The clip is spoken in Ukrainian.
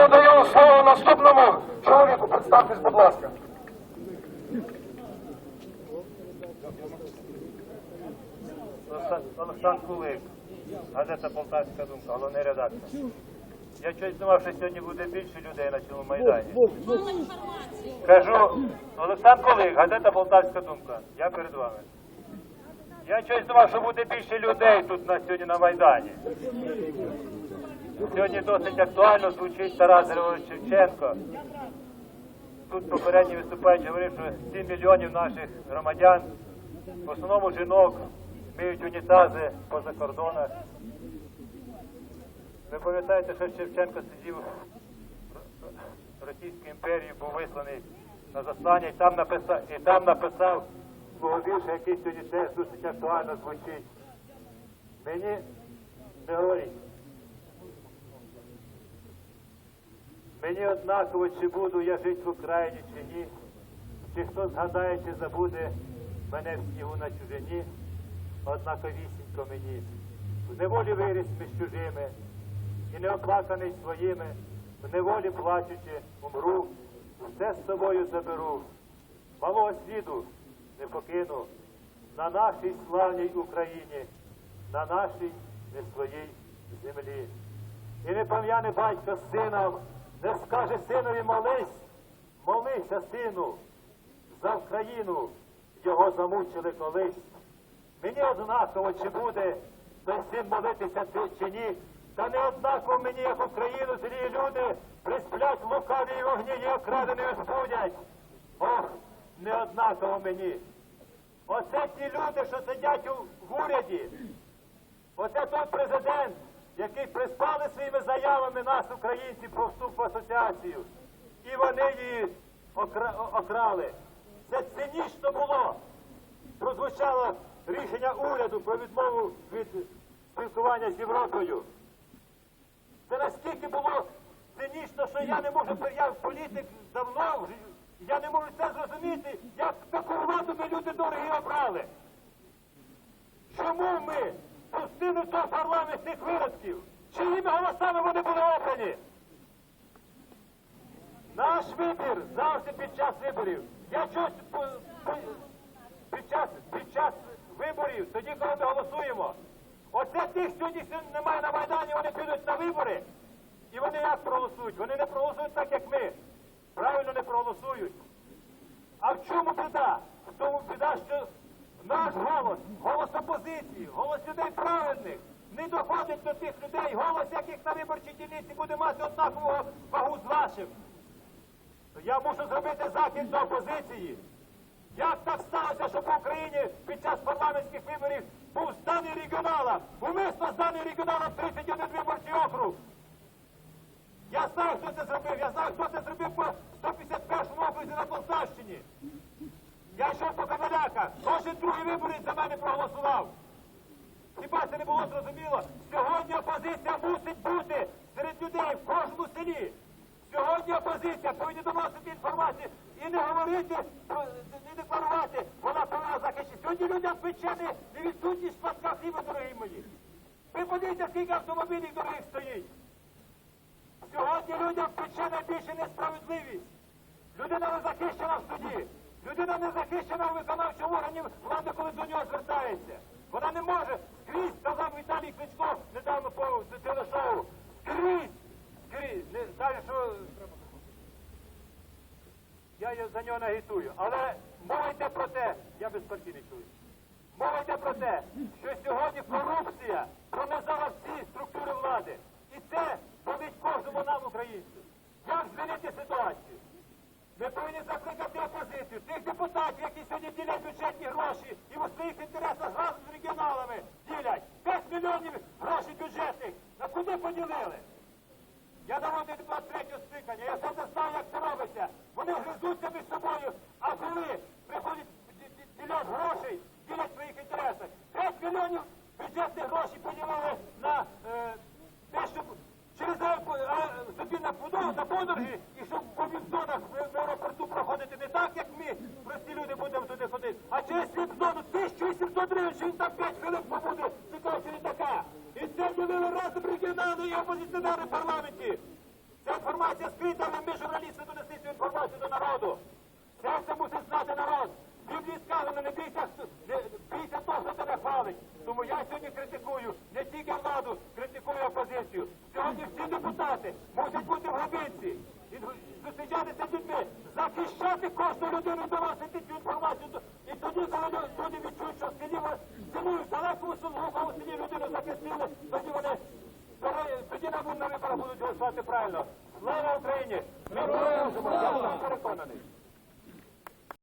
Надаю слово наступному чоловіку. Представтесь, будь ласка. Олександр Кулик, газета Полтавська думка, головний редактор. Я щось думав, що сьогодні буде більше людей на цьому майдані. Кажу, Олександр Кулик, газета Полтавська думка. Я перед вами. Я щось думав, що буде більше людей тут на сьогодні на Майдані. Сьогодні досить актуально звучить Тарас Григорович Шевченко. Тут попередній виступаючий говорив, що 7 мільйонів наших громадян, в основному жінок, миють унітази поза кордонах. Ви пам'ятаєте, що Шевченко сидів в Російській імперії, був висланий на заслання і там написав, і там написав свого вірша, який сьогодні теж досить актуально звучить. Мені не говорить. Мені однаково, чи буду я жити в Україні, чи ні, чи хто згадає, чи забуде мене в снігу на чужині, однаковісінько мені. В неволі виріс між чужими, і не оплаканий своїми, в неволі плачучи, умру, все з собою заберу. Малого світу не покину на нашій славній Україні, на нашій не своїй землі. І не пам'яне батько з не скаже синові молись, молися, сину, за Україну його замучили колись. Мені однаково, чи буде той син молитися ти чи ні, та не однаково мені, як Україну, злі люди, присплять в лукавій вогні і окраденою збудять. Ох, не однаково мені. Оце ті люди, що сидять у уряді, Оце той президент, який приспали своїми заявами нас, українців, про вступ в асоціацію. І вони її окрали. Це цинічно було. Прозвучало рішення уряду про відмову від спілкування з Європою. Це наскільки було цинічно, що я не можу, я політик давно, я не можу це зрозуміти, як таку владу ми люди дорогі обрали. Чому ми пустили в той парламент цих виродків? Чиїми голосами вони були обрані? Наш вибір завжди під час виборів. Я чусь по- під час, під час виборів, тоді, коли ми голосуємо. Оце тих сьогодні немає на Майдані, вони підуть на вибори. І вони як проголосують? Вони не проголосують так, як ми. Правильно не проголосують. А в чому біда? В тому біда, що наш голос, голос опозиції, голос людей праведних, не доходить до тих людей, голос яких на виборчій дільниці буде мати однакову вагу з вашим. То я мушу зробити захід до опозиції. Як так сталося, що по Україні під час парламентських виборів був зданий регіоналам, умисно зданий регіоналам 31 виборчий округ. Я знаю, хто це зробив, я знаю, хто це зробив по 151 окрузі на Полтавщині. Я йшов по Камеляках, кожен другий виборець за мене проголосував. Хіба це не було зрозуміло? Сьогодні опозиція мусить бути серед людей в кожному селі. Сьогодні опозиція повинна доносити інформацію і не говорити, не декларувати, вона повинна захищати. Сьогодні людям печене невідсутність шматка хліба, дорогі мої. Ви подивіться, скільки автомобілів дорогих стоїть. Сьогодні людям пече найбільше несправедливість. Людина не захищена в суді. Людина не захищена в виконавчому органі влади, коли до нього звертається. Вона не може скрізь, сказав Віталій Кличко недавно по телешоу. Скрізь, скрізь. Не знаю, що я за нього не агітую. Але мова йде про те, я безпартійний чую. Мова йде про те, що сьогодні корупція пронизала всі структури влади. І це болить кожному нам, українцю. Як змінити ситуацію? Ми повинні закликати опозицію, тих депутатів, які сьогодні ділять гроші і у своїх інтересах разом з регіоналами ділять 5 мільйонів грошей бюджетних. На куди поділили? Я народний депутат третього скликання, я все це знаю, як це робиться. Вони гризуться між собою, а коли 65 хвилин побуде. І це ділили разом регіонали і опозиціонери в парламенті. Ця інформація скрита, але ми журналісти донесли цю інформацію до народу. Це все мусить знати народ. Біблії сказано, не бійся, того, хто тебе хвалить. Тому я сьогодні критикую не тільки владу, критикую опозицію. Сьогодні всі депутати мусять бути в гробинці і зустрічатися з захищати кожну людину, доносити політичні сили, тоді вони тоді на виборах будуть голосувати правильно. Слава Україні! Ми переможемо! Переконаний.